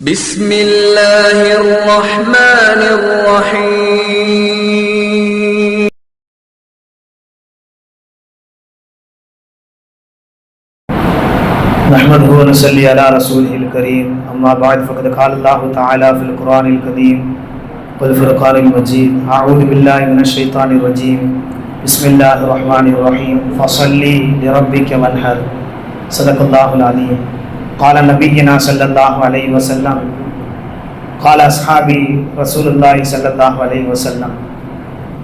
بسم الله الرحمن الرحيم. نحمده ونصلي على رسوله الكريم. أما بعد فقد قال الله تعالى في القرآن القديم والفرقان المجيد. أعوذ بالله من الشيطان الرجيم. بسم الله الرحمن الرحيم. فصلي لربك وانحر. صدق الله العظيم. قال نبينا صلى الله عليه وسلم قال أصحابي رسول الله صلى الله عليه وسلم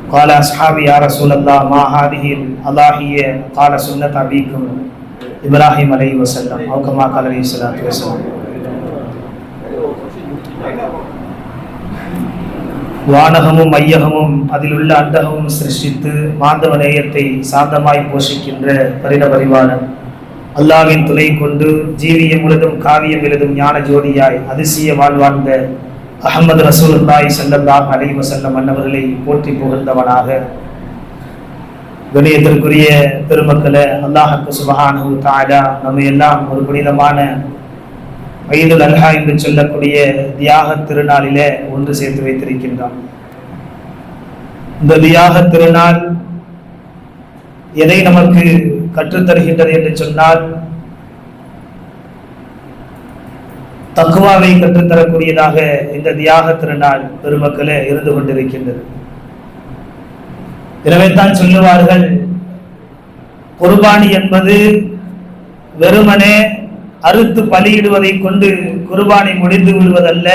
قال أصحابي يا رسول الله ما هذه الأضاحية قال سنة أبيكم இப்ராஹிம் அலை வசல்லம் அவுக்கமா கால் அலி சலாத்து வசலாம் வானகமும் மையகமும் அதிலுள்ள அண்டகமும் சிருஷ்டித்து மாந்தவ நேயத்தை சாந்தமாய் போஷிக்கின்ற பரிண பரிவாளன் அல்லாவின் துணை கொண்டு ஜீவியம் முழுதும் காவியம் எழுதும் ஞான ஜோதியாய் அதிசய வாழ்வாழ்ந்த அகமது ரசூலுல்லாய் சல்லல்லாஹ் அலை வசல்லம் அன்னவர்களை போற்றி புகழ்ந்தவனாக. கணியத்திற்குரிய பெருமக்களை அல்லாஹக்கு சுபஹானு தாயா நம்ம எல்லாம் ஒரு புனிதமான வயதுல் அல்ஹா என்று சொல்லக்கூடிய தியாக திருநாளிலே ஒன்று சேர்த்து வைத்திருக்கின்றான். இந்த தியாக திருநாள் எதை நமக்கு கற்றுத்தருகின்றது என்று சொன்னால் தக்குவாவை கற்றுத்தரக்கூடியதாக இந்த தியாக திருநாள் பெருமக்களே இருந்து கொண்டிருக்கின்றது. எனவே தான் சொல்லுவார்கள் குர்பானி என்பது வெறுமனே அறுத்து பலியிடுவதை கொண்டு குர்பானி முடிந்து விடுவதல்ல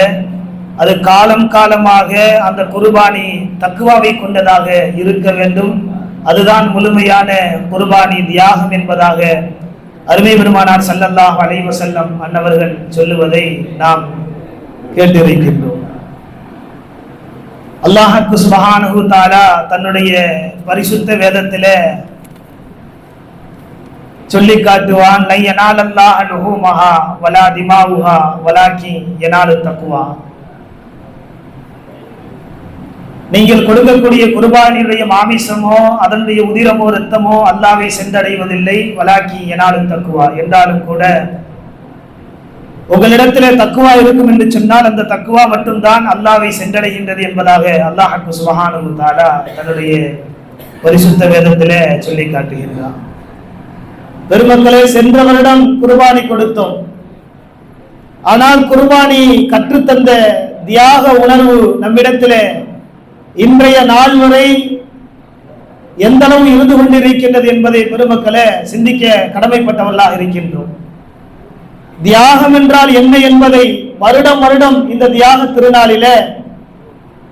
அது காலம் காலமாக அந்த குர்பானி தக்குவாவை கொண்டதாக இருக்க வேண்டும். அதுதான் முழுமையான குர்பானி தியாகம் என்பதாக அருமை பெருமானார் சல்லல்லாஹ் அலைவ செல்லம் அன்னவர்கள் சொல்லுவதை நாம் கேட்டிருக்கின்றோம். அல்லாஹக்கு சுபஹானஹு தாலா தன்னுடைய பரிசுத்த வேதத்தில சொல்லி காட்டுவான் லை யனால் அல்லாஹ் லுஹூமஹா வலா திமாவுஹா வலாக்கி எனாலு தக்குவா நீங்கள் கொடுக்கக்கூடிய குர்பானியுடைய மாமிசமோ அதனுடைய உதிரமோ ரத்தமோ அல்லாவை சென்றடைவதில்லை. வலாக்கி எனாலும் தக்குவா? என்றாலும் கூட உங்களிடத்திலே தக்குவா இருக்கும் என்று சொன்னால் அந்த தக்குவா மட்டும்தான் அல்லாவை சென்றடைகின்றது என்பதாக அல்லாஹாக்கு சுபஹானு தாலா தன்னுடைய பரிசுத்த வேதத்திலே சொல்லி காட்டுகின்றான். பெருமக்களே சென்ற வருடம் குர்பானி கொடுத்தோம். ஆனால் குர்பானி கற்றுத்தந்த தியாக உணர்வு நம்மிடத்திலே இன்றைய நாள் வரை எந்த அளவு இருந்து கொண்டிருக்கின்றது என்பதை பெருமக்களை சிந்திக்க கடமைப்பட்டவர்களாக இருக்கின்றோம். தியாகம் என்றால் என்ன என்பதை வருடம் வருடம் இந்த தியாக திருநாளில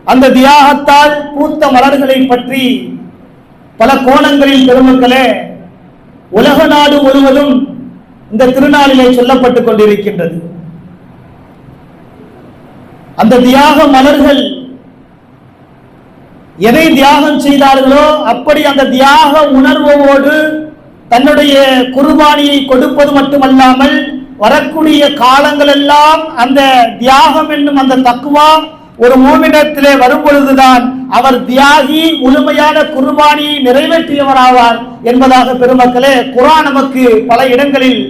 அந்த தியாகத்தால் பூத்த மலர்களை பற்றி பல கோணங்களில் பெருமக்களே உலக நாடு முழுவதும் இந்த திருநாளிலே சொல்லப்பட்டுக் கொண்டிருக்கின்றது. அந்த தியாக மலர்கள் எதை தியாகம் செய்தார்களோ அப்படி அந்த தியாக உணர்வோடு தன்னுடைய குர்பானியை கொடுப்பது மட்டுமல்லாமல் வரக்கூடிய காலங்கள் எல்லாம் அந்த தியாகம் என்னும் அந்த தக்குவா ஒரு மூமிடத்திலே வரும் பொழுதுதான் அவர் தியாகி முழுமையான குர்பானியை நிறைவேற்றியவராவார் என்பதாக பெருமக்களே குரான் நமக்கு பல இடங்களில்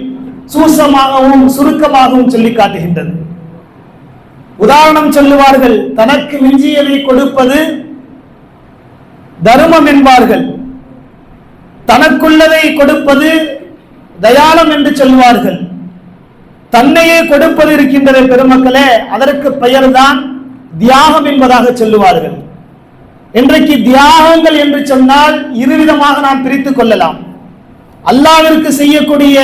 சூசமாகவும் சுருக்கமாகவும் சொல்லி காட்டுகின்றது. உதாரணம் சொல்லுவார்கள் தனக்கு மிஞ்சியதை கொடுப்பது தர்மம் என்பார்கள். தனக்குள்ளதை கொடுப்பது தயாளம் என்று சொல்வார்கள் தன்னையே கொடுப்பது இருக்கின்ற பெருமக்களே அதற்கு பெயர்தான் தியாகம் என்பதாக சொல்லுவார்கள். இன்றைக்கு தியாகங்கள் என்று சொன்னால் இருவிதமாக நாம் பிரித்துக் கொள்ளலாம். அல்லாவிற்கு செய்யக்கூடிய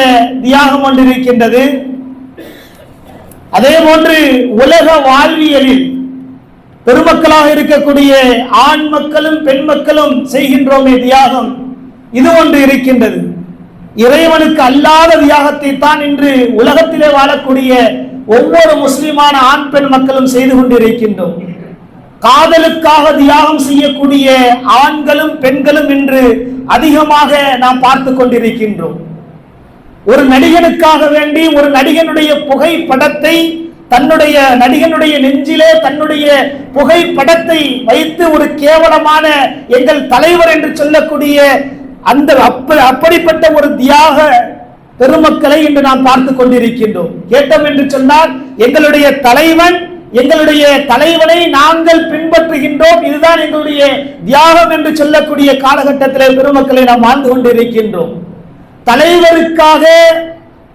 தியாகம் ஒன்று இருக்கின்றது. அதே போன்று உலக வாழ்வியலில் பெருமக்களாக இருக்கக்கூடிய ஆண் மக்களும் பெண் மக்களும் செய்கின்றோமே தியாகம். இது ஒன்று இருக்கின்றது. இறைவனுக்கு அல்லாத தியாகத்தை தான் இன்று உலகத்திலே வாழக்கூடிய ஒவ்வொரு முஸ்லிமான ஆண் பெண் மக்களும் செய்து கொண்டிருக்கின்றோம். காதலுக்காக தியாகம் செய்யக்கூடிய ஆண்களும் பெண்களும் இன்று அதிகமாக நாம் பார்த்து கொண்டிருக்கின்றோம். ஒரு நடிகனுக்காக வேண்டி ஒரு நடிகனுடைய புகைப்படத்தை தன்னுடைய நடிகனுடைய நெஞ்சிலே தன்னுடைய புகைப்படத்தை வைத்து ஒரு கேவலமான எங்கள் தலைவர் என்று சொல்லக்கூடிய அந்த அப்ப அப்படிப்பட்ட ஒரு தியாக பெருமக்களை இன்று நாம் பார்த்து கொண்டிருக்கின்றோம். கேட்டோம் என்று சொன்னால் எங்களுடைய தலைவன் எங்களுடைய தலைவனை நாங்கள் பின்பற்றுகின்றோம். இதுதான் எங்களுடைய தியாகம் என்று சொல்லக்கூடிய காலகட்டத்திலே பெருமக்களை நாம் வாழ்ந்து கொண்டிருக்கின்றோம். தலைவருக்காக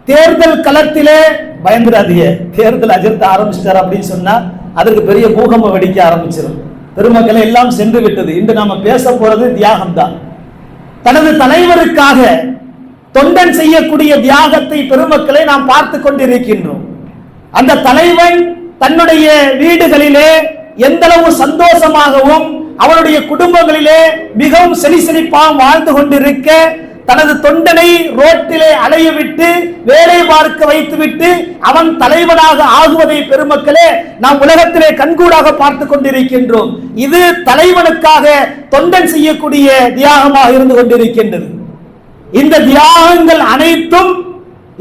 தேர்தல் களத்திலே பயந்துடாதீங்க. தேர்தல் அஜர்த்த ஆரம்பிச்சிட்டார் அப்படின்னு சொன்னா அதற்கு பெரிய பூகம்பம் வெடிக்க ஆரம்பிச்சிடும் பெருமக்களை எல்லாம் சென்று விட்டது. இன்று நாம பேச போறது தியாகம் தான் தனது தலைவருக்காக தொண்டன் செய்யக்கூடிய தியாகத்தை பெருமக்களை நாம் பார்த்து கொண்டிருக்கின்றோம். அந்த தலைவன் தன்னுடைய வீடுகளிலே எந்த அளவு சந்தோஷமாகவும் அவனுடைய குடும்பங்களிலே மிகவும் செழி செழிப்பாக வாழ்ந்து கொண்டிருக்க தனது தொண்டனை ரோட்டிலே அலைய விட்டு வேலை பார்க்க வைத்துவிட்டு அவன் தலைவனாக ஆகுவதை பெருமக்களே நாம் உலகத்திலே கண்கூடாக பார்த்து கொண்டிருக்கின்றோம். இது தலைவனுக்காக தொண்டன் செய்யக்கூடிய தியாகமாக இருந்து கொண்டிருக்கின்றது. இந்த தியாகங்கள் அனைத்தும்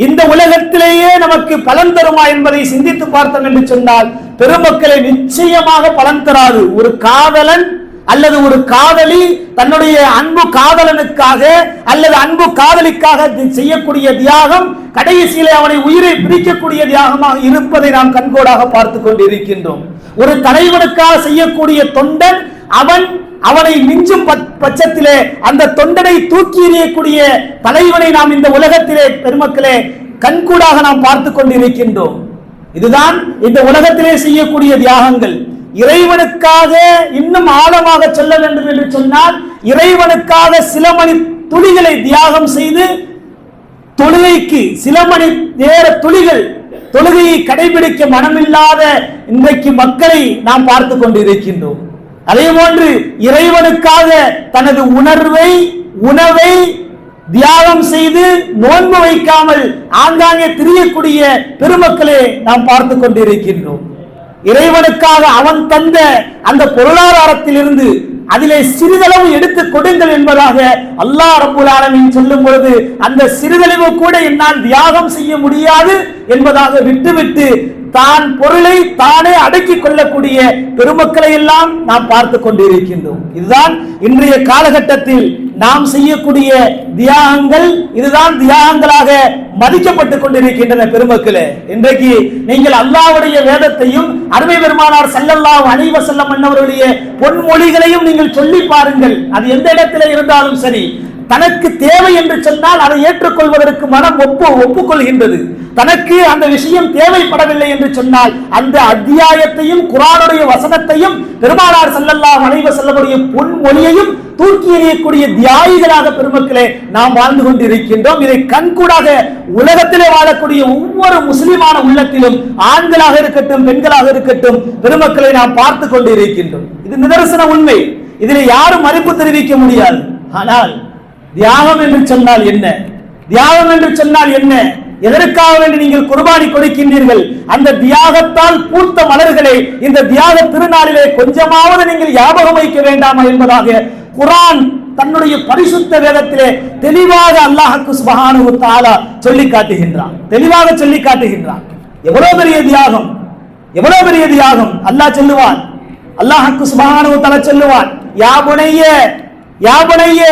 இந்த உலகத்திலேயே நமக்கு பலன் தருமா என்பதை சிந்தித்து பார்த்தோம் என்று சொன்னால் பெருமக்களை நிச்சயமாக பலன் தராது. ஒரு காதலன் அல்லது ஒரு காதலி தன்னுடைய அன்பு காதலனுக்காக அல்லது அன்பு காதலிக்காக செய்யக்கூடிய தியாகம் கடைசியிலே அவனை உயிரை பிரிக்கக்கூடிய தியாகமாக இருப்பதை நாம் கண்கோடாக பார்த்து கொண்டிருக்கின்றோம். ஒரு தலைவனுக்காக செய்யக்கூடிய தொண்டன் அவன் அவனை மிஞ்சும் பட்சத்திலே அந்த தொண்டனை தூக்கி எறியக்கூடிய தலைவனை நாம் இந்த உலகத்திலே பெருமக்களே கண்கூடாக நாம் பார்த்து கொண்டிருக்கின்றோம். இதுதான் இந்த உலகத்திலே செய்யக்கூடிய தியாகங்கள். இறைவனுக்காக இன்னும் ஆழமாக செல்ல வேண்டும் என்று சொன்னால் இறைவனுக்காக சில மணி துளிகளை தியாகம் செய்து தொழுகைக்கு சில மணி நேர துளிகள் தொழுகையை கடைபிடிக்க மனமில்லாத இன்றைக்கு மக்களை நாம் பார்த்து கொண்டிருக்கின்றோம். அதே போன்று இறைவனுக்காக தனது உணர்வை உணவை தியாகம் செய்து நோன்பு வைக்காமல் ஆங்காங்கே திரியக்கூடிய பெருமக்களை நாம் பார்த்து கொண்டிருக்கின்றோம். இறைவனுக்காக அவன் தந்த அந்த பொருளாதாரத்திலிருந்து அதிலே சிறிதளவு எடுத்து கொடுங்கள் என்பதாக அல்லாஹ் ரப்புல் ஆலமீன் சொல்லும் பொழுது அந்த சிறிதளவு கூட என்னால் தியாகம் செய்ய முடியாது என்பதாக விட்டுவிட்டு தான் பொருளை தானே அடக்கிக் கொள்ளக்கூடிய பெருமக்களை எல்லாம் நாம் பார்த்து கொண்டிருக்கின்றோம். இதுதான் இன்றைய காலகட்டத்தில் நாம் செய்யக்கூடிய தியாகங்கள் இதுதான் தியாகங்களாக மதிக்கப்பட்டுக் கொண்டிருக்கின்றன பெருமக்களே. இன்றைக்கு நீங்கள் அல்லாவுடைய வேதத்தையும் அருமை பெருமானார் செல்லல்லா அணிவ செல்லம் மன்னவருடைய பொன்மொழிகளையும் நீங்கள் சொல்லி பாருங்கள். அது எந்த இடத்துல இருந்தாலும் சரி தனக்கு தேவை என்று சொன்னால் அதை ஏற்றுக்கொள்வதற்கு மனம் ஒப்பு ஒப்புக்கொள்கின்றது. தனக்கு அந்த விஷயம் தேவைப்படவில்லை என்று சொன்னால் அந்த அத்தியாயத்தையும் குரானுடைய வசனத்தையும் பெருமானார் செல்லல்லா அலைஹி செல்லக்கூடிய பொன்மொழியையும் தூக்கி எறியக்கூடிய தியாகிகளாக பெருமக்களே நாம் வாழ்ந்து கொண்டிருக்கின்றோம். இதை கண்கூடாக உலகத்திலே வாழக்கூடிய ஒவ்வொரு முஸ்லிமான உள்ளத்திலும் ஆண்களாக இருக்கட்டும் பெண்களாக இருக்கட்டும் பெருமக்களை நாம் பார்த்து கொண்டிருக்கின்றோம். இது நிதர்சன உண்மை. இதில் யாரும் மறுப்பு தெரிவிக்க முடியாது. ஆனால் தியாகம் என்று சொன்னால் என்ன? தியாகம் என்று சொன்னால் என்ன? எதற்காக வேண்டி நீங்கள் குர்பானி கொடுக்கின்றீர்கள்? அந்த தியாகத்தால் பூத்த மலர்களை இந்த தியாக திருநாளிலே கொஞ்சமாவது நீங்கள் ஞாபகம் வைக்க வேண்டாமா என்பதாக குரான் தன்னுடைய பரிசுத்த வேதத்திலே தெளிவாக அல்லாஹுக்கு சுபகானு தாலா சொல்லி காட்டுகின்றான் தெளிவாக சொல்லி காட்டுகின்றான் எவ்வளவு பெரிய தியாகம்? எவ்வளவு பெரிய தியாகம்? அல்லாஹ் சொல்லுவான். அல்லாஹுக்கு சுபகானு தஆலா சொல்லுவான். யாபுனைய யாபுனைய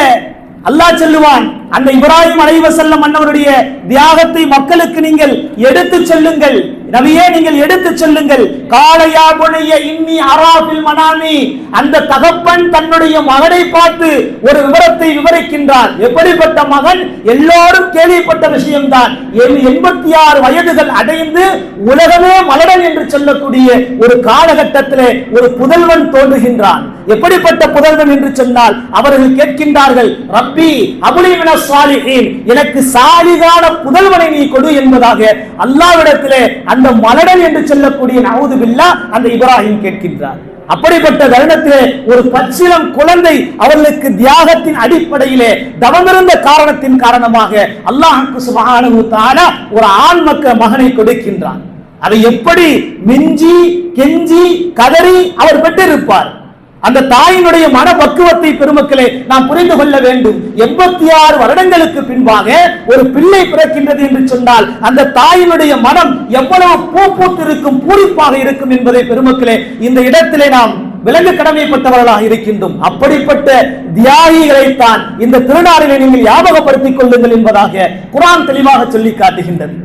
அல்லாஹ் சொல்லுவான் அந்த இப்ராஹிம் அலைவசல்லம் அன்னவருடைய தியாகத்தை மக்களுக்கு நீங்கள் எடுத்துச் செல்லுங்கள். நபியே நீங்கள் எடுத்து செல்லுங்கள். காளையா புனைய இன்னி அராபில் மனாமி. அந்த தகப்பன் தன்னுடைய மகனை பார்த்து ஒரு விவரத்தை விவரிக்கின்றார். எப்படிப்பட்ட மகன்? எல்லாரும் கேள்விப்பட்ட விஷயம்தான். என் எண்பத்தி ஆறு வயதுகள் அடைந்து உலகமே மலடன் என்று சொல்லக்கூடிய ஒரு காலகட்டத்திலே ஒரு புதல்வன் தோன்றுகின்றான். எப்படிப்பட்ட புதல்வன் என்று சொன்னால் அவர்கள் கேட்கின்றார்கள் ரப்பி அபுலிமின சாலிஹின். எனக்கு சாலிகான புதல்வனை நீ கொடு என்பதாக அல்லாவிடத்திலே அந்த மலடன் என்று சொல்லக்கூடிய நவுது பில்லா அந்த இப்ராஹிம் கேட்கின்றார். அப்படிப்பட்ட தருணத்திலே ஒரு பச்சிலம் குழந்தை அவர்களுக்கு தியாகத்தின் அடிப்படையிலே தவமிருந்த காரணத்தின் காரணமாக அல்லாஹுக்கு சுபஹானஹு தான ஒரு ஆண் மக்க மகனை கொடுக்கின்றான். அதை எப்படி மிஞ்சி கெஞ்சி கதறி அவர் பெற்றிருப்பார்? அந்த தாயினுடைய மன பக்குவத்தை பெருமக்களே நாம் புரிந்து கொள்ள வேண்டும். எண்பத்தி ஆறு வருடங்களுக்கு பின்பாக ஒரு பிள்ளை பிறக்கின்றது என்று சொன்னால் அந்த தாயினுடைய மனம் எவ்வளவு பூ பூத்திருக்கும் பூரிப்பாக இருக்கும் என்பதை பெருமக்களே இந்த இடத்திலே நாம் விலங்கு கடமைப்பட்டவர்களாக இருக்கின்றோம். அப்படிப்பட்ட தியாகிகளைத்தான் இந்த திருநாளிலே நீங்கள் ஞாபகப்படுத்திக் கொள்ளுங்கள் என்பதாக குரான் தெளிவாக சொல்லி காட்டுகின்றது.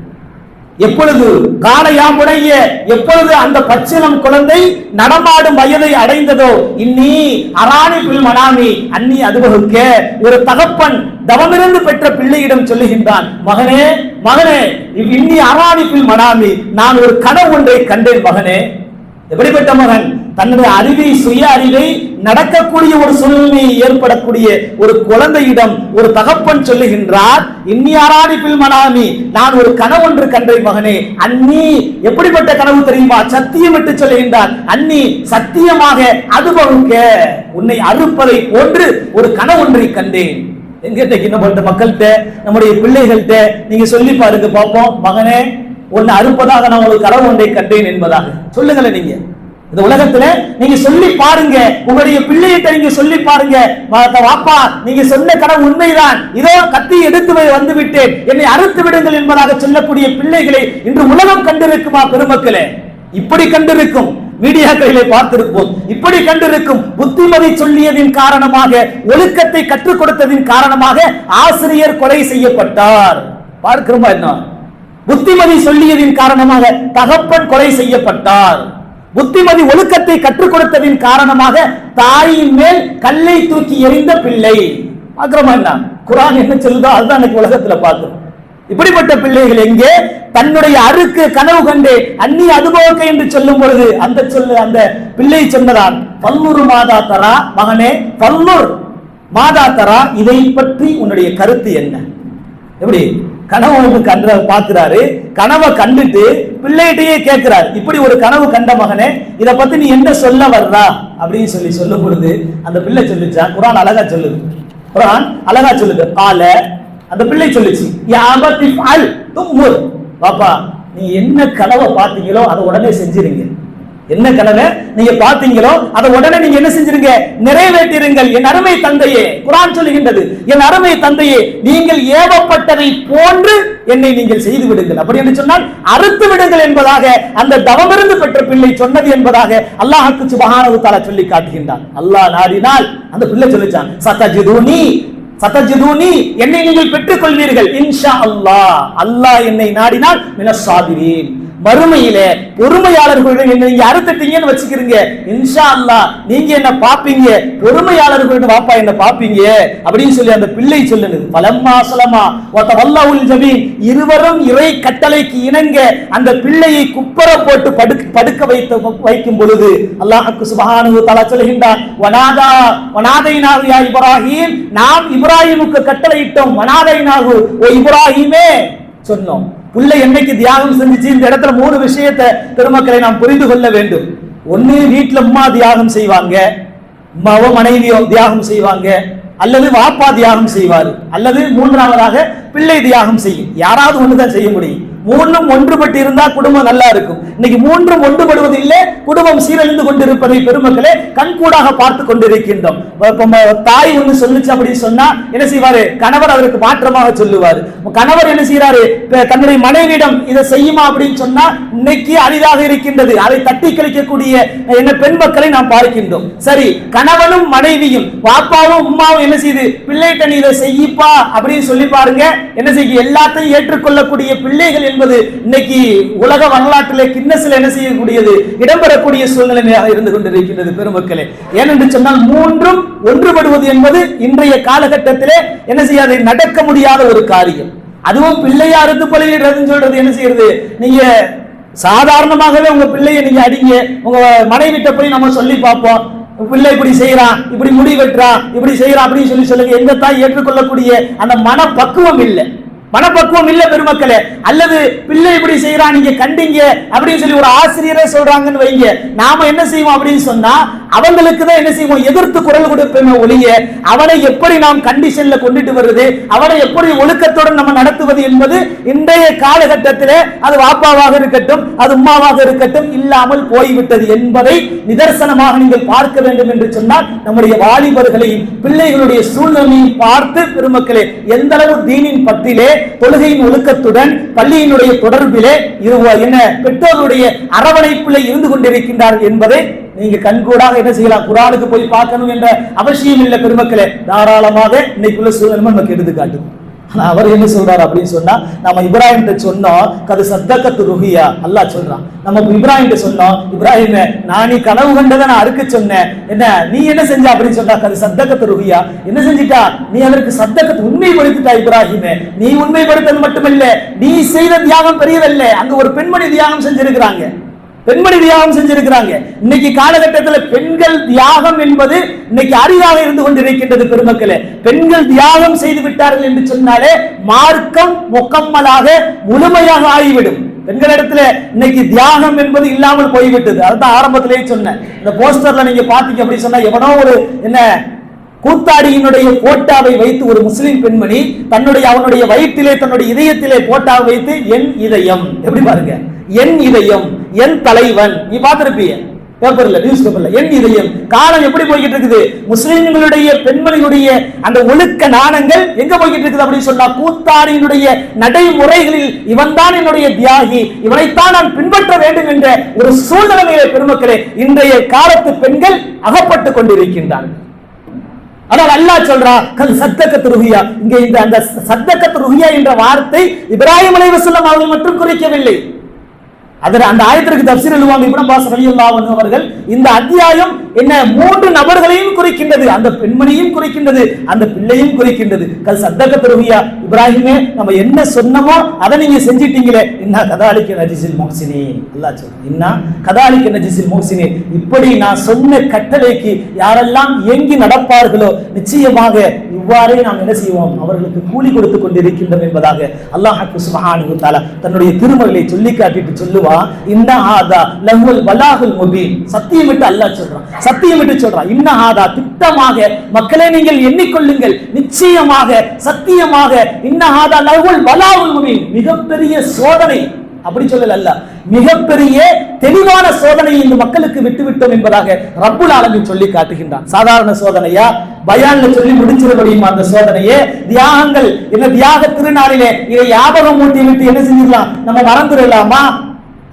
எப்பொழுது காலையாமுடைய எப்பொழுது அந்த பச்சிலம் குழந்தை நடமாடும் வயதை அடைந்ததோ இன்னி அராணி பில் மனாமி அன்னி அதுவகுக்க ஒரு தகப்பன் தவமிருந்து பெற்ற பிள்ளையிடம் சொல்லுகின்றான் மகனே மகனே இவ் இன்னி அராணி பில் மனாமி நான் ஒரு கனவு ஒன்றை கண்டேன் மகனே. எப்படிப்பட்ட மகன்? தன்னுடைய அறிவை சுய அறிவை நடக்கக்கூடிய ஒரு சூழ்நிலை ஏற்படக்கூடிய ஒரு குழந்தையிடம் ஒரு தகப்பன் சொல்லுகின்றார் இன்னியாராடி பில் மனாமி நான் ஒரு கனவு ஒன்று கண்டேன் மகனே. அன்னி எப்படிப்பட்ட கனவு தெரியுமா? சத்தியம் விட்டு சொல்லுகின்றார் அன்னி சத்தியமாக அனுபவிக்க உன்னை அறுப்பதை போன்று ஒரு கனவு ஒன்றை கண்டேன். எங்கிட்ட நம்மள்ட்ட மக்கள்கிட்ட நம்முடைய பிள்ளைகள்கிட்ட நீங்க சொல்லி பாருங்க பார்ப்போம் மகனே ஒன்னு அறுப்பதாக நான் ஒரு கனவு ஒன்றை கண்டேன் என்பதாக. சொல்லுங்களேன் நீங்க. இந்த உலகத்துல நீங்க சொல்லி பாருங்க. உங்களுடைய பிள்ளைகிட்ட நீங்க சொல்லி பாருங்க. வாப்பா நீங்க சொன்ன கனவு உண்மைதான். இதோ கத்தி எடுத்து வந்து விட்டேன். என்னை அறுத்து விடுங்கள் என்பதாக சொல்லக்கூடிய பிள்ளைகளை இன்று உலகம் கண்டிருக்குமா பெருமக்களே? இப்படி கண்டிருக்கும். மீடியாக்களிலே பார்த்திருப்போம். இப்படி கண்டிருக்கும். புத்திமதி சொல்லியதின் காரணமாக ஒழுக்கத்தை கற்றுக் கொடுத்ததின் காரணமாக ஆசிரியர் கொலை செய்யப்பட்டார். பார்க்கிறோமா என்ன? புத்திமதி சொல்லியதின் காரணமாக தகப்பன் கொலை செய்யப்பட்டார். புத்திமதி ஒழுக்கத்தை கற்றுக் கொடுத்ததின் காரணமாக தாயின் மேல் கல்லை தூக்கி எறிந்த பிள்ளை. பார்க்கிறோமா என்ன? குரான் என்ன சொல்லுதோ அதுதான் எனக்கு உலகத்துல பார்க்கிறோம் இப்படிப்பட்ட பிள்ளைகள் எங்கே? தன்னுடைய அருக்கு கனவு கண்டு அந்நிய அதுபோக்க என்று சொல்லும் பொழுது அந்த சொல்லு அந்த பிள்ளை சொன்னதான் பல்லூர் மாதா தரா மகனே பல்லூர் மாதா தரா இதை பற்றி உன்னுடைய கருத்து என்ன? எப்படி? கனவு கண்ட பார்க்கிறாரு. கனவை கண்டுட்டு பிள்ளைகிட்டயே கேட்கிறார். இப்படி ஒரு கனவு கண்ட மகனே இதை பத்தி நீ என்ன சொல்ல வர்றா? அப்படின்னு சொல்லி சொல்லும் பொழுது அந்த பிள்ளை சொல்லிச்சா குரான் அழகா சொல்லுது. குரான் அழகா சொல்லுது. கால அந்த பிள்ளை சொல்லிச்சு பாப்பா நீ என்ன கனவை பார்த்தீங்களோ அதை உடனே செஞ்சிருங்க. என்ன கனவை? நீங்க பார்த்தீங்களோ? அதை உடனே நீங்க என்ன செஞ்சிருங்க? நிறைவேற்றிருங்கள். என் அருமை தந்தையே குரான் சொல்லுகின்றது என் அருமை தந்தையே நீங்கள் ஏவப்பட்டதை போன்று என்னை நீங்கள் செய்து விடுங்கள். அப்படி என்று சொன்னால் அறுத்து விடுங்கள் என்பதாக அந்த தவமிருந்து பெற்ற பிள்ளை சொன்னது என்பதாக அல்லாஹுக்கு சுபகானது தஆலா சொல்லி காட்டுகின்றான். அல்லாஹ் நாடினால் அந்த பிள்ளை சொல்லிச்சான் சத்தஜிதுனி சத்தஜிதூனி என்னை நீங்கள் பெற்றுக் கொள்வீர்கள் இன்ஷா அல்லாஹ் அல்லாஹ் என்னை நாடினால் மினசாபிரீன் மறுமையிலே பொறுமையாளர்களுடன் என்ன நீங்க அறுத்துட்டீங்கன்னு வச்சுக்கிறீங்க. இன்ஷா அல்லாஹ் நீங்க என்ன பாப்பீங்க? பொறுமையாளர்களுடன் வாப்பா என்ன பாப்பீங்க? அப்படின்னு சொல்லி அந்த பிள்ளை சொல்லுது. பலம்மா சலமா ஒத்த வல்லாவுல் ஜமீன் இருவரும் இறை கட்டளைக்கு இணங்க அந்த பிள்ளையை குப்பர போட்டு படு படுக்க வைத்து வைக்கும் பொழுது அல்லாஹுக்கு சுபஹானு தஆலா சொல்கின்றான் வனாதா வனாதைனாகு யா இப்ராஹிம். நாம் இப்ராஹிமுக்கு கட்டளையிட்டோம் வனாதைனாகு ஓ இப்ராஹிமே சொன்னோம். பிள்ளை என்னைக்கு தியாகம் செஞ்சுச்சு இந்த இடத்துல மூணு விஷயத்தை பெருமக்களை நாம் புரிந்து கொள்ள வேண்டும். ஒன்று வீட்டில் அம்மா தியாகம் செய்வாங்க அம்மாவோ மனைவியோ தியாகம் செய்வாங்க அல்லது வாப்பா தியாகம் செய்வார் அல்லது மூன்றாவதாக பிள்ளை தியாகம் செய்யும். யாராவது ஒன்று தான் செய்ய முடியும். மூன்றும் ஒன்றுபட்டு இருந்தா குடும்பம் நல்லா இருக்கும். இன்னைக்கு மூன்றும் ஒன்றுபடுவது இல்லை குடும்பம் சீரழிந்து கொண்டிருப்பதை பெருமக்களே கண்கூடாக பார்த்து கொண்டிருக்கின்றோம். தாய் ஒண்ணு சொல்லுச்சு அப்படின்னு சொன்னா என்ன செய்வாரு? கணவர் அதற்கு மாற்றமாக சொல்லுவாரு. கணவர் என்ன செய்யறாரு தன்னுடைய மனைவியிடம் இதை செய்யுமா அப்படின்னு சொன்னா இன்னைக்கு அரிதாக இருக்கின்றது. அதை தட்டி கழிக்கக்கூடிய என்ன பெண் மக்களை நாம் பார்க்கின்றோம். சரி கணவனும் மனைவியும் பாப்பாவும் உம்மாவும் என்ன செய்யுது பிள்ளைகிட்ட நீ இதை செய்யிப்பா அப்படின்னு சொல்லி பாருங்க. என்ன செய்ய எல்லாத்தையும் ஏற்றுக்கொள்ளக்கூடிய பிள்ளைகள் என்பது இன்னைக்கு உலக வரலாற்றிலே கின்னஸில் என்ன செய்யக்கூடியது? இடம்பெறக்கூடிய சூழ்நிலையாக இருந்து கொண்டிருக்கின்றது பெருமக்களே. ஏனென்று சொன்னால் மூன்றும் ஒன்றுபடுவது என்பது இன்றைய காலகட்டத்திலே என்ன செய்யாது? நடக்க முடியாத ஒரு காரியம். அதுவும் பிள்ளையா பிள்ளையாருக்கு பலியிடுறதுன்னு சொல்றது என்ன செய்யறது? நீங்க சாதாரணமாகவே உங்க பிள்ளையை நீங்க அடிங்க. உங்க மனைவிட்ட போய் நம்ம சொல்லி பார்ப்போம். பிள்ளை இப்படி செய்யறான் இப்படி முடி வெட்டுறான் இப்படி செய்யறான் அப்படின்னு சொல்லி சொல்லுங்க. எங்க தான் ஏற்றுக்கொள்ளக்கூடிய அந்த மன பக்குவம் இல்லை. மனப்பக்குவம் இல்ல பெருமக்களே. அல்லது பிள்ளை இப்படி செய்யறான் நீங்க கண்டீங்க அப்படின்னு சொல்லி ஒரு ஆசிரியரே சொல்றாங்கன்னு வைங்க. நாம என்ன செய்வோம் அப்படின்னு சொன்னா அவங்களுக்கு தான் என்ன செய்வோம்? எதிர்த்து குரல் கொடுப்போமே ஒழிய அவனை எப்படி நாம் கண்டிஷன்ல கொண்டுட்டு வருது அவனை எப்படி ஒழுக்கத்துடன் நம்ம நடத்துவது என்பது இன்றைய காலகட்டத்திலே அது வாப்பாவாக இருக்கட்டும் அது உம்மாவாக இருக்கட்டும் இல்லாமல் போய்விட்டது என்பதை நிதர்சனமாக நீங்கள் பார்க்க வேண்டும் என்று சொன்னால் நம்முடைய வாலிபர்களையும் பிள்ளைகளுடைய சூழ்நிலையும் பார்த்து பெருமக்களே எந்த அளவு தீனின் பத்திலே தொழுகையின் ஒழுக்கத்துடன் பள்ளியினுடைய தொடர்பிலே இது என்ன பெற்றோருடைய அரவணைப்பிலே இருந்து கொண்டிருக்கின்றார்கள் என்பதை நீங்க கண்கூடாக என்ன செய்யலாம்? குரானுக்கு போய் பார்க்கணும் என்ற அவசியம் இல்லை பெருமக்களே. தாராளமாக இன்னைக்குள்ள சூழ்நிலை நமக்கு எடுத்து காட்டும் அவர் என்ன சொல்றாரு அப்படின்னு சொன்னா நம்ம இப்ராஹிம் சொன்னோம் கது சத்தக்கத்து ருஹியா. அல்லாஹ் சொல்றான். நம்ம இப்ராஹிம் சொன்னோம் இப்ராஹிம் நான் நீ கனவு கண்டதை நான் அறுக்க சொன்னேன். என்ன நீ என்ன செஞ்ச? அப்படின்னு சொன்னா கது சத்தக்கத்து ருஹியா. என்ன செஞ்சிட்டா? நீ அதற்கு சத்தக்கத்து உண்மைப்படுத்திட்டா இப்ராஹிம். நீ உண்மைப்படுத்தது மட்டுமல்ல நீ செய்த தியாகம் பெரியதல்ல. அங்க ஒரு பெண்மணி தியாகம் செஞ்சிருக்கிறாங்க. பெண்மணி தியாகம் செஞ்சிருக்கிறாங்க. இன்னைக்கு காலகட்டத்தில் பெண்கள் தியாகம் என்பது இன்னைக்கு அரிதாக இருந்து கொண்டிருக்கின்றது பெருமக்களே. பெண்கள் தியாகம் செய்து விட்டார்கள் என்று சொன்னாலே மார்க்கம் முக்கம்மலாக முழுமையாக ஆகிவிடும். பெண்களிடத்துல இன்னைக்கு தியாகம் என்பது இல்லாமல் போய்விட்டது. அதுதான் ஆரம்பத்திலேயே சொன்னேன். இந்த போஸ்டர்ல நீங்க பாத்தீங்க அப்படி சொன்னா எவனோ ஒரு என்ன கூத்தாடியினுடைய போட்டாவை வைத்து ஒரு முஸ்லிம் பெண்மணி தன்னுடைய அவனுடைய வயிற்றிலே தன்னுடைய இதயத்திலே போட்டாவை வைத்து என் இதயம். எப்படி பாருங்க? என் இதயம். என் தலைவன். நீ பார்த்திருப்பீங்க பேப்பர்ல நியூஸ் பேப்பர்ல என் இதயம். காலம் எப்படி போய்கிட்டு இருக்குது? முஸ்லிம்களுடைய பெண்மணியுடைய அந்த ஒழுக்க நாணங்கள் எங்க போய்கிட்டு இருக்குது அப்படின்னு சொன்னா கூத்தாடியினுடைய நடைமுறைகளில் இவன் தான் என்னுடைய தியாகி. இவனைத்தான் நான் பின்பற்ற வேண்டும் என்ற ஒரு சூழ்நிலையிலே பெருமக்களே இன்றைய காலத்து பெண்கள் அகப்பட்டு கொண்டிருக்கின்றார்கள். ஆனால் அல்லாஹ் சொல்றா கல் சத்தக்கத்து ருஹியா. இங்க இந்த அந்த சத்தக்கத்து ருஹியா என்ற வார்த்தை இப்ராஹிம் அலைவசல்லம் அவர்கள் மட்டும் குறிக்கவில்லை. அதில் அந்த ஆயத்திற்கு தப்சீர் எழுவாங்க இப்ராம் பாஸ் ரலியல்லாஹு அவர்கள். இந்த அத்தியாயம் என்ன மூன்று நபர்களையும் குறிக்கின்றது. அந்த பெண்மணியும் குறிக்கின்றது. அந்த பிள்ளையும் குறிக்கின்றது. கல் சத்தக திருவியா இப்ராஹிமே நம்ம என்ன சொன்னமோ அதை நீங்க செஞ்சிட்டீங்களே. என்ன கதாலிக்க நஜிசில் மோசினேன் அல்லாஹ் சொல்றான். இன்னா கதாலிக்க நஜிசில் மோசினேன் இப்படி நான் சொன்ன கட்டளைக்கு யாரெல்லாம் எங்கி நடப்பார்களோ நிச்சயமாக இவ்வாறே நாம் என்ன செய்வோம்? அவர்களுக்கு கூலி கொடுத்து கொண்டிருக்கின்றோம் என்பதாக அல்லாஹ் சுப்ஹானஹு தஆலா தன்னுடைய திருமகளை சொல்லி காட்டிட்டு சொல்றான் இந்த ஆதா லஹுல் வலாகுல் முபீன். சத்தியம் விட்டு அல்லாஹ் சொல்றான். சத்தியம் விட்டு சொல்றான். இன்ன ஆதா திட்டமாக மக்களை நீங்கள் எண்ணிக்கொள்ளுங்கள். நிச்சயமாக சத்தியமாக இன்ன ஆதா லஹுல் வலாகுல் முபீன். மிகப்பெரிய சோதனை. அப்படி சொல்லல அல்ல மிகப்பெரிய தெளிவான சோதனையை இந்த மக்களுக்கு விட்டுவிட்டோம் என்பதாக ரப்புல் ஆலமீன் சொல்லி காட்டுகின்றான். சாதாரண சோதனையா? பயான்ல சொல்லி முடிச்சிட முடியுமா அந்த சோதனையே? தியாகங்கள். என்ன தியாக திருநாளிலே இதை ஞாபகம் மூட்டி விட்டு என்ன செஞ்சிடலாம்? நம்ம மறந்துடலாமா?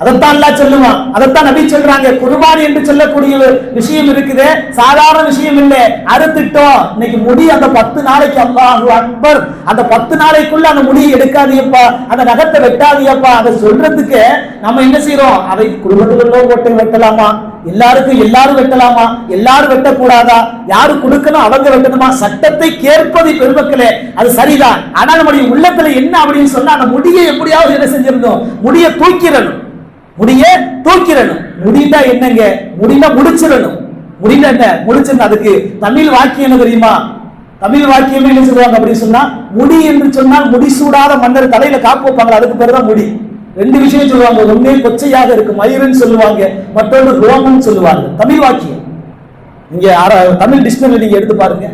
அதைத்தான் அல்லாஹ் சொல்லுவான். அதைத்தான் நபி சொல்றாங்க. குர்பானி என்று சொல்லக்கூடிய ஒரு விஷயம் இருக்குது. சாதாரண விஷயம் இல்லை. அறுத்துட்டோம் இன்னைக்கு முடி அந்த பத்து நாளைக்கு அல்லாஹு அக்பர். அந்த பத்து நாளைக்குள்ள அந்த முடியை எடுக்காதியப்பா அந்த நகத்தை வெட்டாதியப்பா அதை சொல்றதுக்கு நம்ம என்ன செய்யறோம் அதை குடும்பத்துக்குள்ளோ போட்டு வெட்டலாமா? எல்லாருக்கும் எல்லாரும் வெட்டலாமா? எல்லாரும் வெட்டக்கூடாதா? யாரு கொடுக்கணும் அவங்க வெட்டணுமா? சட்டத்தை கேட்பது பெருமக்களே அது சரிதான். ஆனா நம்முடைய உள்ளத்துல என்ன அப்படின்னு சொன்னா அந்த முடியை எப்படியாவது என்ன செஞ்சிருந்தோம் முடியை தூக்கிடணும். முடிய தூக்கிடணும். முடிந்தா என்னங்க? முடிந்தா முடிச்சிடணும். முடியல என்ன? முடிச்சிடணும் அதுக்கு தமிழ் வாக்கியம் என்ன தெரியுமா? தமிழ் வாக்கியமே என்ன சொல்லுவாங்க அப்படின்னு சொன்னா முடி என்று சொன்னால் முடிசூடாத மன்னர் தலையில காப்பு வைப்பாங்க அதுக்கு பேர் தான் முடி. ரெண்டு விஷயம் சொல்லுவாங்க. ஒன்னே கொச்சையாக இருக்கு மயிருன்னு சொல்லுவாங்க. மற்றொன்று ரோமன் சொல்லுவாங்க. தமிழ் வாக்கியம். நீங்க தமிழ் டிக்ஷனரி நீங்க எடுத்து பாருங்க.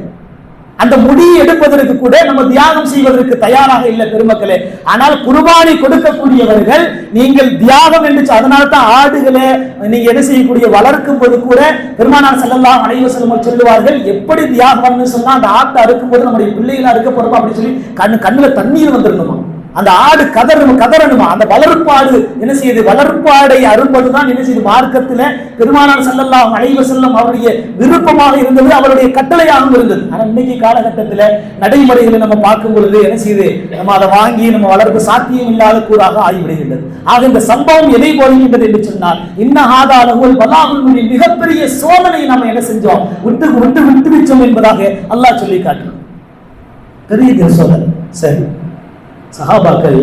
அந்த முடியை எடுப்பதற்கு கூட நம்ம தியாகம் செய்வதற்கு தயாராக இல்லை பெருமக்களே. ஆனால் குர்பானி கொடுக்கக்கூடியவர்கள் நீங்கள் தியாகம் என்று அதனால தான் ஆடுகளை நீங்க என்ன செய்யக்கூடிய வளர்க்கும் போது கூட பெருமானார் செல்லலாம் அனைவசலம் சொல்லுவார்கள் எப்படி தியாகம்னு சொன்னா அந்த ஆட்டை அறுக்கும் போது நம்முடைய பிள்ளைகளா இருக்க போறோம் அப்படின்னு சொல்லி கண்ணு கண்ணுல தண்ணீர் வந்துடணுமா? அந்த ஆடு கதறணும் கதறணுமா? அந்த வளர்ப்பாடு என்ன செய்யுது? வளர்ப்பாடை அரும்பதுதான் என்ன செய்யுது? மார்க்கத்துல பெருமானார் செல்லல்லாம் அலைவ செல்லம் அவருடைய விருப்பமாக இருந்தது அவருடைய கட்டளையாகவும் இருந்தது. ஆனா இன்னைக்கு காலகட்டத்துல நடைமுறைகளை நம்ம பார்க்கும் பொழுது என்ன செய்யுது? நம்ம அதை வாங்கி நம்ம வளர்ப்பு சாத்தியம் இல்லாத கூறாக ஆகிவிடுகின்றது. ஆக இந்த சம்பவம் எதை போகின்றது என்று சொன்னால் இன்ன ஆதாரங்கள் பலாகுல் மிகப்பெரிய சோதனையை நம்ம என்ன செஞ்சோம்? விட்டு விட்டு விட்டு வச்சோம் என்பதாக அல்லாஹ் சொல்லி காட்டுறோம் பெரிய சோதனை. சரி. சஹாபாக்கள்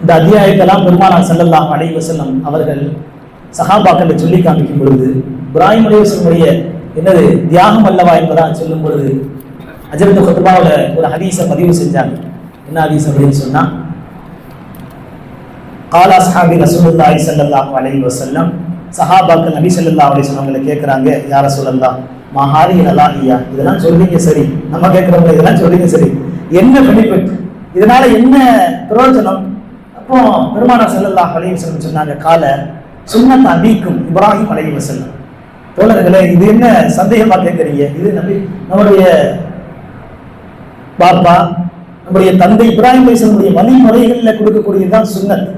இந்த அத்தியாயத்தெல்லாம் பெருமானார் செல்லல்லாம் அலைவ செல்லம் அவர்கள் சஹாபாக்களை சொல்லி காமிக்கும் பொழுது இப்ராஹிம் அலைவசனுடைய என்னது தியாகம் அல்லவா என்பதாக சொல்லும் பொழுது அஜரத் குத்பாவில் ஒரு ஹதீஸை பதிவு செஞ்சாங்க. என்ன ஹதீஸ் அப்படின்னு சொன்னா காலா சஹாபி ரசூலுல்லாஹி ஸல்லல்லாஹு அலைஹி வசல்லம் சஹாபாக்கள் நபி சல்லா அலி சொன்னவங்களை கேட்குறாங்க யார சொல்லல்லா மஹாரி ஐயா இதெல்லாம் சொல்றீங்க சரி. நம்ம கேட்குறவங்க இதெல்லாம் சொல்றீங்க சரி. என்ன பெனிஃபிட் இதனால என்ன பிரயோஜனம்? அப்போ பெருமானார் செல்லல்லா அலைஹி வஸல்லம் சொன்னாங்க கால சுன்னத் அபீக்கும் இப்ராஹிம் அலைஹி வஸல்லம். தோழர்களே இது என்ன சந்தேகமா கேட்குறீங்க இது நம்பி நம்முடைய பாப்பா நம்முடைய தந்தை இப்ராஹிம் அலைஹிஸ்ஸலாமுடைய வழிமுறைகளில் கொடுக்கக்கூடியதுதான் சுண்ணத்.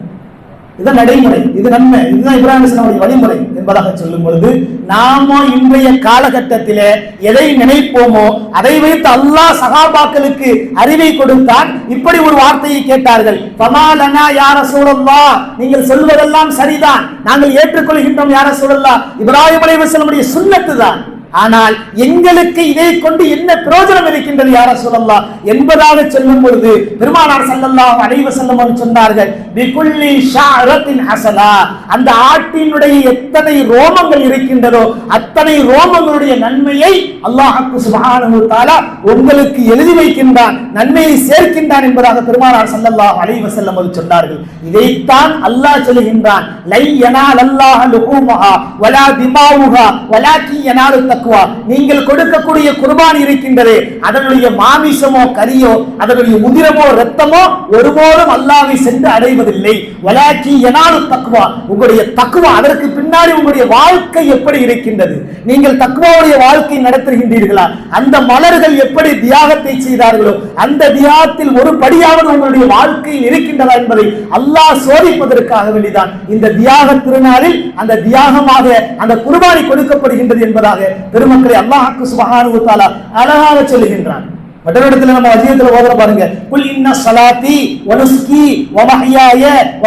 இதுதான் நடைமுறை இது நன்மை இதுதான் இப்ராஹிம் வழிமுறை என்பதாக சொல்லும் பொழுது நாம இன்றைய காலகட்டத்திலே எதை நினைப்போமோ அதை வைத்து அல்லாஹ் சகாபாக்களுக்கு அறிவை கொடுத்தான் இப்படி ஒரு வார்த்தையை கேட்டார்கள். பமாலனா யார சூழல்லா நீங்கள் சொல்வதெல்லாம் சரிதான். நாங்கள் ஏற்றுக்கொள்கின்றோம் யார சூழல்லா இப்ராஹிம் அலைவசனுடைய சுண்ணத்து தான் ஆனால் எங்களுக்கு இதை கொண்டு என்ன பிரயோஜனம் இருக்கின்றது யார சொல்லலாம் என்பதாக சொல்லும் பொழுது பெருமானார் செல்லல்லாம் அலைஹி செல்லும் சொன்னார்கள் பிகுல்லி ஷாரத்தின் ஹசனா. அந்த ஆட்டினுடைய எத்தனை ரோமங்கள் இருக்கின்றதோ அத்தனை ரோமங்களுடைய நன்மையை அல்லாஹாக்கு சுப்ஹானஹு தஆலா உங்களுக்கு எழுதி வைக்கின்றான் நன்மையை சேர்க்கின்றான் என்பதாக பெருமானார் செல்லல்லாம் அலைஹி செல்லும் சொன்னார்கள். இதைத்தான் அல்லாஹ் சொல்லுகின்றான் லை யனால் அல்லாஹ் லுகுமஹா வலா திமாவுஹா வலாக்கி யனாலு தக்வா நீங்கள் கொடுக்கக்கூடிய குர்பான் இருக்கின்றதே அதனுடைய மாமிசமோ கரியோ அதனுடைய உதிரமோ ரத்தமோ ஒருபோதும் அல்லாவை சென்று அடைவதில்லை. வலாக்கி யனாலு தக்குவா உங்களுடைய தக்குவா அதற்கு பின்னாடி உங்களுடைய வாழ்க்கை எப்படி இருக்கின்றது? நீங்கள் தக்குவாவுடைய வாழ்க்கை நடத்துகின்றீர்களா? அந்த மலர்கள் எப்படி தியாகத்தை செய்தார்களோ அந்த தியாகத்தில் ஒரு படியாவது உங்களுடைய வாழ்க்கையில் இருக்கின்றதா என்பதை அல்லாஹ் சோதிப்பதற்காக வேண்டிதான் இந்த தியாக திருநாளில் அந்த தியாகமாக அந்த குர்பானி கொடுக்கப்படுகின்றது என்பதாக பெருமக்களை அல்லாஹாக்கு சுபஹானஹு தாலா அழகாக சொல்லுகின்றான். மற்றொரு இடத்துல நம்ம வசியத்துல ஓதுற பாருங்க. குல் இன்ன சலாத்தி வனுஸ்கி வமஹியாய வ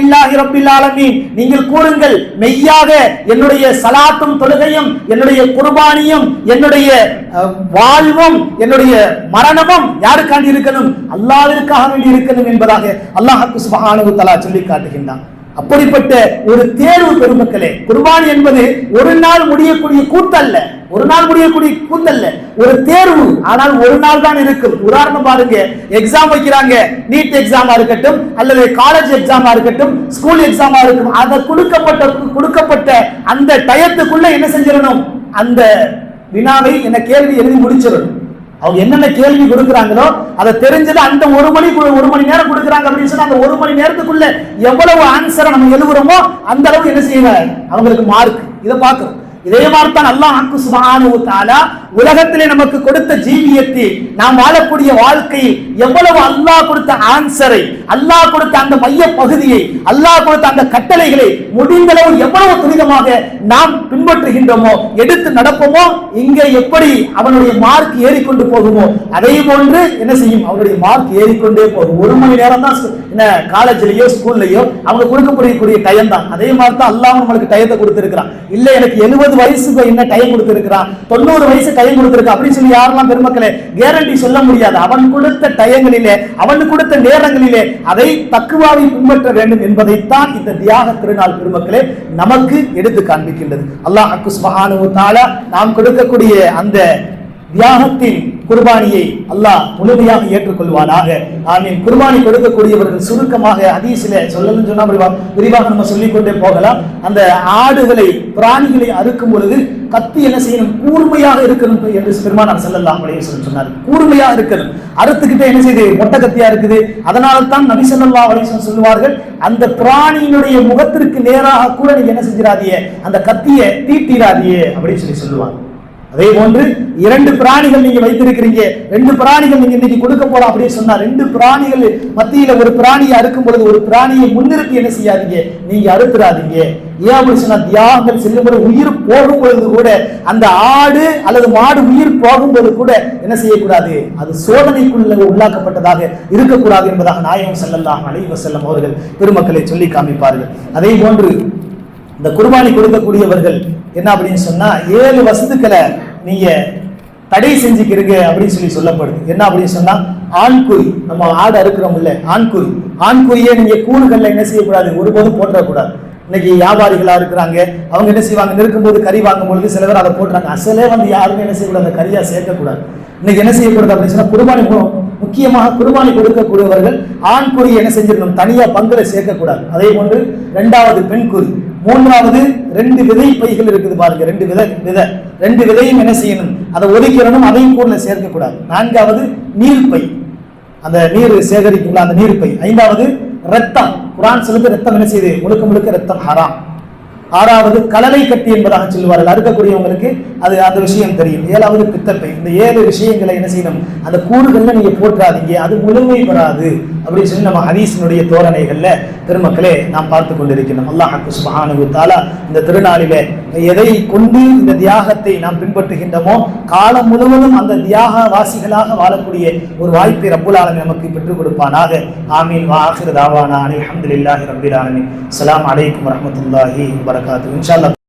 இல்லாஹி ரப்பில் ஆலமீன். நீங்கள் கூறுங்கள் மெய்யாக என்னுடைய சலாத்தும் தொழுகையும் என்னுடைய குர்பானியும் என்னுடைய அஹ், வாழ்வும் என்னுடைய மரணமும் யாருக்காண்டி இருக்கணும்? அல்லாவிற்காக வேண்டி இருக்கணும் என்பதாக அல்லாஹ் சுபஹானு தலா சொல்லி காட்டுகின்றான். அப்படிப்பட்ட ஒரு தேர்வு பெருமக்களே குர்பான் என்பது ஒரு நாள் முடியக்கூடிய கூத்தல்ல ஒரு நாள் முடியக்கூடிய கூத்தல்ல ஒரு தேர்வு ஆனால் ஒரு நாள் தான் இருக்கும். உதாரணம் பாருங்க எக்ஸாம் வைக்கிறாங்க நீட் எக்ஸாமா இருக்கட்டும் அல்லது காலேஜ் எக்ஸாமா இருக்கட்டும் ஸ்கூல் எக்ஸாமா இருக்கட்டும் அதை கொடுக்கப்பட்ட கொடுக்கப்பட்ட அந்த டயத்துக்குள்ள என்ன செஞ்சிடணும்? அந்த வினாவை என்ன கேள்வி எழுதி முடிச்சிடணும். அவங்க என்னென்ன கேள்வி கொடுக்குறாங்களோ அதை தெரிஞ்சது அந்த ஒரு மணி ஒரு மணி நேரம் கொடுக்குறாங்க அப்படின்னு சொன்னா அந்த ஒரு மணி நேரத்துக்குள்ள எவ்வளவு ஆன்சரை நம்ம எழுதுறோமோ அந்த அளவுக்கு என்ன செய்வாங்க? அவங்களுக்கு மார்க் இதை பார்க்கிறோம். இதே மாதிரி தான் அல்லாஹ் சுப்ஹானஹு தஆலா உலகத்திலே நமக்கு கொடுத்த ஜீவியத்தை நாம் வாழக்கூடிய வாழ்க்கையில் எவ்வளவு அல்லாஹ் கொடுத்த ஆன்சரை அல்லாஹ் கொடுத்த அந்த மைய பகுதியை அல்லாஹ் கொடுத்த அந்த கட்டளைகளை முடிந்தளவு எவ்வளவு துரிதமாக நாம் பின்பற்றுகின்றோமோ எடுத்து நடப்போமோ இங்கே எப்படி அவனுடைய மார்க் ஏறிக்கொண்டு போகுமோ அதே போன்று என்ன செய்யும்? அவனுடைய மார்க் ஏறிக்கொண்டே போகும். ஒரு மணி நேரம் தான் என்ன காலேஜ்லயோ ஸ்கூல்லயோ அவங்க கொடுக்கக்கூடிய டயம் தான். அதே மாதிரி தான் அல்லாஹ் நம்மளுக்கு டயத்தை கொடுத்திருக்கிறான். இல்ல எனக்கு எழுபது வயசுக்கு என்ன டைம் கொடுத்திருக்கிறான்? தொண்ணூறு வயசு கை கொடுத்திருக்கு அப்படின்னு சொல்லி யாரெல்லாம் பெருமக்களே கேரண்டி சொல்ல முடியாது. அவன் கொடுத்த டயங்களிலே அவன் கொடுத்த நேரங்களிலே அதை தக்குவாவை பின்பற்ற வேண்டும் என்பதைத்தான் இந்த தியாக திருநாள் பெருமக்களே நமக்கு எடுத்து காண்பிக்கின்றது. அல்லாஹ் சுப்ஹானஹு தஆலா நாம் கொடுக்கக்கூடிய அந்த தியாகத்தின் குர்பானியை அல்லாஹ் முழுமையாக ஏற்றுக்கொள்வானாக. ஆமீன். குர்பானி கொடுக்கக்கூடியவர்கள் சுருக்கமாக அதிசில சொல்லணும்னு சொன்னா விரிவாக நம்ம சொல்லிக்கொண்டே போகலாம். அந்த ஆடுகளை பிராணிகளை அறுக்கும் பொழுது கத்தி என்ன செய்யணும்? கூர்மையாக இருக்கணும் என்று பெருமானார் செல்லலாம் அப்படின்னு சொல்லி சொன்னார். கூர்மையாக இருக்கணும். அறுத்துக்கிட்டே என்ன செய்யுது மொட்டை கத்தியா இருக்குது. அதனால தான் நபி ஸல்லல்லாஹு அப்படின்னு சொல்லுவார்கள் அந்த பிராணியினுடைய முகத்திற்கு நேராக கூட நீங்க என்ன செஞ்சிடாதியே அந்த கத்தியை தீட்டிடாதியே அப்படின்னு சொல்லி சொல்லுவாங்க. அதே போன்று இரண்டு பிராணிகள் நீங்க வைத்திருக்கிறீங்க ரெண்டு பிராணிகள் நீங்க இன்னைக்கு கொடுக்க போறோம் அப்படின்னு சொன்னா ரெண்டு பிராணிகள் மத்தியில ஒரு பிராணியை அறுக்கும் பொழுது ஒரு பிராணியை முன்னிறுத்தி என்ன செய்யாதீங்க? நீங்க அறுத்துறாதீங்க. ஏன் அப்படின்னு சொன்னா தியாகங்கள் செல்லும் பொழுது உயிர் போகும் பொழுது கூட அந்த ஆடு அல்லது மாடு உயிர் போகும்போது கூட என்ன செய்யக்கூடாது? அது சோதனைக்குள்ள உள்ளாக்கப்பட்டதாக இருக்கக்கூடாது என்பதாக நாயகம் செல்லலாம் அலைஹி செல்லம் அவர்கள் பெருமக்களை சொல்லி காமிப்பார்கள். அதே போன்று இந்த குர்பானி கொடுக்கக்கூடியவர்கள் என்ன அப்படின்னு சொன்னா ஏழு வசதுக்களை நீங்க தடை செஞ்சுக்கிறீங்க அப்படின்னு சொல்லி சொல்லப்படுது. என்ன அப்படின்னு சொன்னா ஆண்குறி. நம்ம ஆடு அறுக்கிறோம் இல்லை ஆண்குறி. ஆண்குறியை நீங்க கூறுகள்ல என்ன செய்யக்கூடாது? ஒருபோதும் போட்டுறக்கூடாது இன்னைக்கு வியாபாரிகளா இருக்கிறாங்க அவங்க என்ன செய்வாங்க? நிற்கும்போது கறி வாங்கும் பொழுது சில பேர் அதை போட்டுறாங்க அசலே வந்து யாருமே என்ன செய்யக்கூடாது? அந்த கறியா சேர்க்கக்கூடாது. இன்னைக்கு என்ன செய்யக்கூடாது அப்படின்னு சொன்னா குருபானி முக்கியமாக குர்பானி கொடுக்கக்கூடியவர்கள் ஆண் குறி என்ன செஞ்சிடணும்? தனியா பங்குல சேர்க்கக்கூடாது. அதே போன்று ரெண்டாவது பெண் குறி மூன்றாவது ரெண்டு விதை பைகள் இருக்குது பாருங்க ரெண்டு விதை விதை. ரெண்டு விதையும் என்ன செய்யணும்? அதை ஒதுக்கிடணும் அதையும் கூட சேர்க்கக்கூடாது. நான்காவது நீர்ப்பை அந்த நீர் சேகரிக்கும்ல அந்த நீர்ப்பை ஐந்தாவது ரத்தம். குரான் சொல்லுக்கு ரத்தம் என்ன செய்யுது? முழுக்க முழுக்க ரத்தம் ஹராம். ஆறாவது கலலை கட்டி என்பதாக சொல்லுவார்கள். அறுக்கக்கூடியவங்களுக்கு அது அந்த விஷயம் தெரியும். ஏழாவது பித்தப்பை. இந்த ஏழு விஷயங்களை என்ன செய்யணும்? அந்த கூறுகள்ல நீங்க போற்றாதீங்க. அது முழுமை பெறாது. அப்படின்னு சொல்லி நம்ம ஹரீசனுடைய தோரணைகள்ல பெருமக்களே நாம் பார்த்து கொண்டிருக்கிறோம் அல்லாஹ் சுபஹானு தாலா இந்த திருநாளிலே எதை கொண்டு இந்த தியாகத்தை நாம் பின்பற்றுகின்றோமோ காலம் முழுவதும் அந்த தியாக வாசிகளாக வாழக்கூடிய ஒரு வாய்ப்பை ரப்புல் நமக்கு பெற்றுக் கொடுப்பானாக. ஆமீன். வா ஆஹிரு தாவானா. அல்ஹம்துலில்லாஹி ரப்பில் ஆலமீன். அஸ்ஸலாமு அலைக்கும் வரமத்துல்லாஹி வரகாத்து இன்ஷா அல்லாஹ்